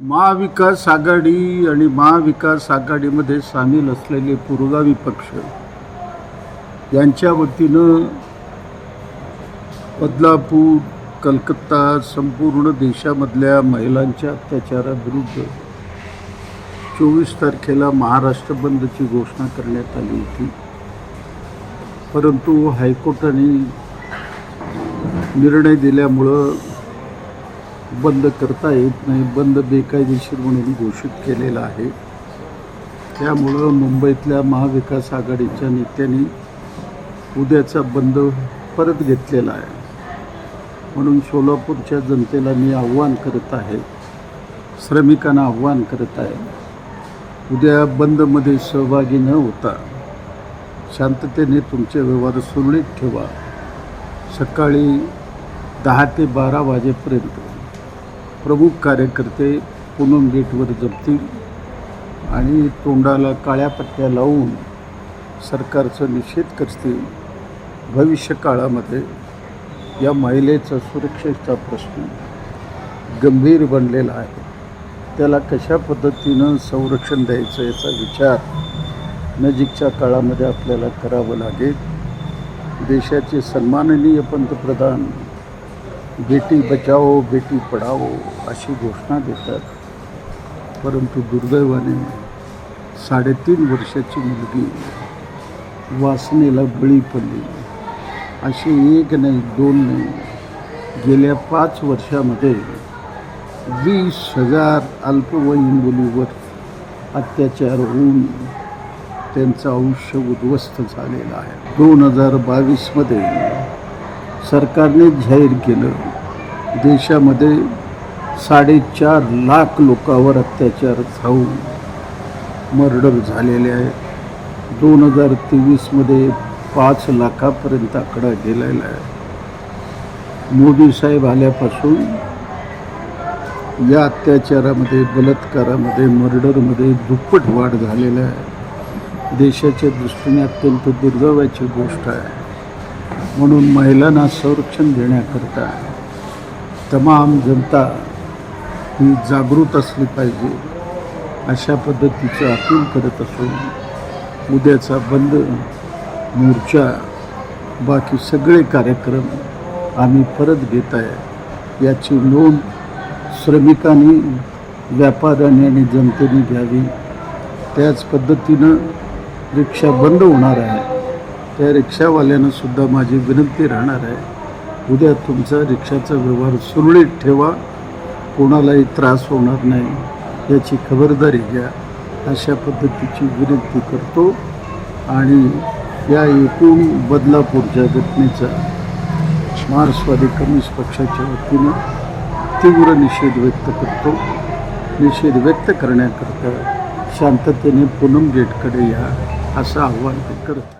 महाविकास आघाडी आणि महाविकास आघाडीमध्ये सामील असलेले पुरोगामी पक्ष यांच्या वतीनं बदलापूर कलकत्ता संपूर्ण देशामधल्या महिलांच्या अत्याचाराविरुद्ध चोवीस तारखेला महाराष्ट्र बंदची घोषणा करण्यात आली होती. परंतु हायकोर्टाने निर्णय दिल्यामुळं बंद करता येत नाही बंद बेकायदेशीर म्हणून घोषित केलेला आहे. त्यामुळं मुंबईतल्या महाविकास आघाडीच्या नेत्यांनी उद्याचा बंद परत घेतलेला आहे. म्हणून सोलापूरच्या जनतेला मी आव्हान करत आहे श्रमिकांना आव्हान करत आहे उद्या बंदमध्ये सहभागी न होता शांततेने तुमचे व्यवहार सुरळीत ठेवा. सकाळी दहा ते बारा वाजेपर्यंत प्रमुख कार्यकर्ते पूनम गेटवर जपतील आणि तोंडाला काळ्या पट्ट्या लावून सरकारचा निषेध करतील. भविष्य काळामध्ये या महिलेचा सुरक्षेचा प्रश्न गंभीर बनलेला आहे. त्याला कशा पद्धतीनं संरक्षण द्यायचं याचा विचार नजीकच्या काळामध्ये आपल्याला करावं लागेल. देशाचे सन्माननीय पंतप्रधान बेटी बचाओ बेटी पढाओ अशी घोषणा देतात. परंतु दुर्दैवाने साडेतीन वर्षाची मुलगी वासनेला बळी पडली. अशी एक नाही दोन नाही. गेल्या पाच वर्षामध्ये वीस हजार अल्पवयीन मुलीवर अत्याचार होऊन त्यांचं आयुष्य उद्ध्वस्त झालेलं आहे. दोन हजार बावीसमध्ये सरकारने जाहीर केलं देशामध्ये साडेचार लाख लोकांवर अत्याचार होऊन मर्डर झालेले आहे. दोन हजार तेवीसमध्ये पाच लाखापर्यंत आकडा गेलेला आहे. मोदी साहेब आल्यापासून या अत्याचारामध्ये बलात्कारामध्ये मर्डरमध्ये दुप्पट वाढ झालेला आहे. देशाच्या दृष्टीने अत्यंत दुर्दैवाची गोष्ट आहे. म्हणून महिलांना संरक्षण देण्याकरता तमाम जनता ही जागृत असली पाहिजे. अशा पद्धतीचं अपील करत असून उद्याचा बंद मोर्चा बाकी सगळे कार्यक्रम आम्ही परत घेत आहे. याची नोंद श्रमिकांनी व्यापाऱ्यांनी आणि जनतेने घ्यावी. त्याच पद्धतीनं रिक्षा बंद होणार आहे. त्या रिक्षावाल्यांनासुद्धा माझी विनंती राहणार आहे. उद्या तुमचा रिक्षाचा व्यवहार सुरळीत ठेवा. कोणालाही त्रास होणार नाही. याची खबरदारी घ्या. अशा पद्धतीची विनंती करतो. आणि या एकूण बदलापूरच्या घटनेचा मार्क्सवादी कम्युनिस्ट पक्षाच्या वतीनं तीव्र निषेध व्यक्त करतो. निषेध व्यक्त करण्याकरता शांततेने पूनम गेटकडे या असं आव्हान ते करत.